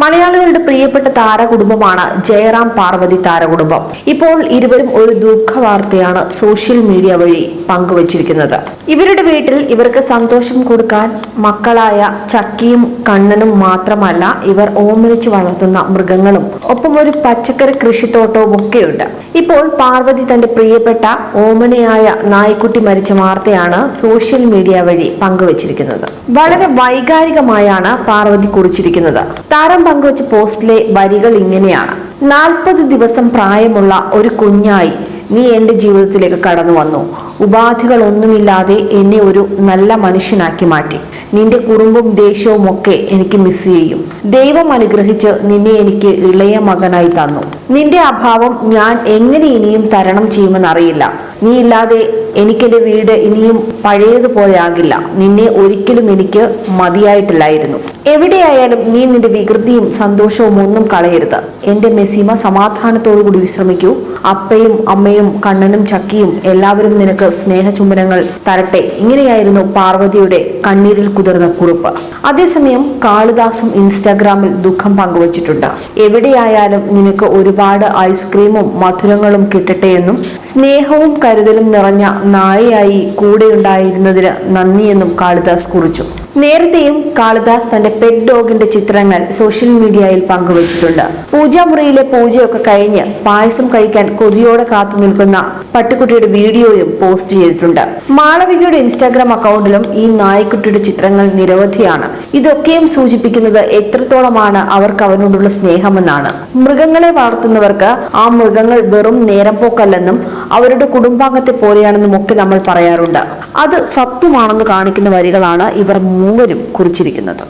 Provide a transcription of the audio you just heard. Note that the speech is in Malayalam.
മലയാളികളുടെ പ്രിയപ്പെട്ട താരകുടുംബമാണ് ജയറാം പാർവതി താരകുടുംബം. ഇപ്പോൾ ഇരുവരും ഒരു ദുഃഖ വാർത്തയാണ് സോഷ്യൽ മീഡിയ വഴി പങ്കുവച്ചിരിക്കുന്നത്. ഇവരുടെ വീട്ടിൽ ഇവർക്ക് സന്തോഷം കൊടുക്കാൻ മക്കളായ ചക്കിയും കണ്ണനും മാത്രമല്ല ഇവർ ഓമനിച്ച് വളർത്തുന്ന മൃഗങ്ങളും ഒപ്പം ഒരു പച്ചക്കറി കൃഷിത്തോട്ടവും ഒക്കെയുണ്ട്. ഇപ്പോൾ പാർവതി തന്റെ പ്രിയപ്പെട്ട ഓമനയായ നായ്ക്കുട്ടി മരിച്ച വാർത്തയാണ് സോഷ്യൽ മീഡിയ വഴി പങ്കുവച്ചിരിക്കുന്നത്. വളരെ വൈകാരികമായാണ് പാർവതി കുറിച്ചിരിക്കുന്നത്. താരം പങ്കുവച്ച പോസ്റ്റിലെ വരികൾ ഇങ്ങനെയാണ്. നാൽപ്പത് ദിവസം പ്രായമുള്ള ഒരു കുഞ്ഞായി നീ എന്റെ ജീവിതത്തിലേക്ക് കടന്നു വന്നു. ഉപാധികളൊന്നുമില്ലാതെ എന്നെ ഒരു നല്ല മനുഷ്യനാക്കി മാറ്റി. നിന്റെ കുടുംബവും ദേഷ്യവും ഒക്കെ എനിക്ക് മിസ് ചെയ്യും. ദൈവം അനുഗ്രഹിച്ച് നിന്നെ എനിക്ക് ഇളയ മകനായി തന്നു. നിന്റെ അഭാവം ഞാൻ എങ്ങനെ ഇനിയും തരണം ചെയ്യുമെന്നറിയില്ല നീ ഇല്ലാതെ എനിക്കെന്റെ വീട് ഇനിയും പഴയതുപോലെ ആകില്ല. നിന്നെ ഒരിക്കലും എനിക്ക് മതിയായിട്ടില്ലായിരുന്നു. എവിടെയായാലും നീ നിന്റെ വികൃതിയും സന്തോഷവും ഒന്നും കളയരുത്. മെസ്സിമ സമാധാനത്തോടു കൂടി വിശ്രമിക്കൂ. അപ്പയും അമ്മയും കണ്ണനും ചക്കിയും എല്ലാവരും നിനക്ക് സ്നേഹചുംബനങ്ങൾ തരട്ടെ. ഇങ്ങനെയായിരുന്നു പാർവതിയുടെ കണ്ണീരിൽ കുതിർന്ന കുറിപ്പ്. അതേസമയം കാളിദാസും ഇൻസ്റ്റാഗ്രാമിൽ ദുഃഖം പങ്കുവച്ചിട്ടുണ്ട്. എവിടെയായാലും നിനക്ക് ഒരുപാട് ഐസ്ക്രീമും മധുരങ്ങളും കിട്ടട്ടെ എന്നും സ്നേഹവും കരുതലും നിറഞ്ഞ നായയായി കൂടെയുണ്ടായിരുന്നതിന് നന്ദിയെന്നും കാളിദാസ് കുറിച്ചു. നേരത്തെയും കാളിദാസ് തന്റെ പെറ്റ് ഡോഗിന്റെ ചിത്രങ്ങൾ സോഷ്യൽ മീഡിയയിൽ പങ്കുവച്ചിട്ടുണ്ട്. പൂജാമുറിയിലെ പൂജയൊക്കെ കഴിഞ്ഞ് പായസം കഴിക്കാൻ കൊതിയോടെ കാത്തു നിൽക്കുന്ന പട്ടിക്കുട്ടിയുടെ വീഡിയോയും പോസ്റ്റ് ചെയ്തിട്ടുണ്ട്. മാളവികയുടെ ഇൻസ്റ്റാഗ്രാം അക്കൗണ്ടിലും ഈ നായ്ക്കുട്ടിയുടെ ചിത്രങ്ങൾ നിരവധിയാണ്. ഇതൊക്കെയും സൂചിപ്പിക്കുന്നത് എത്രത്തോളമാണ് അവർക്ക് അവനോടുള്ള സ്നേഹമെന്നാണ്. മൃഗങ്ങളെ വളർത്തുന്നവർക്ക് ആ മൃഗങ്ങൾ വെറും നേരം പോക്കല്ലെന്നും അവരുടെ കുടുംബാംഗത്തെ പോലെയാണെന്നും ഒക്കെ നമ്മൾ പറയാറുണ്ട്. അത് സത്യമാണെന്ന് കാണിക്കുന്ന വരികളാണ് ഇവർ മൂവരും കുറിച്ചിരിക്കുന്നത്.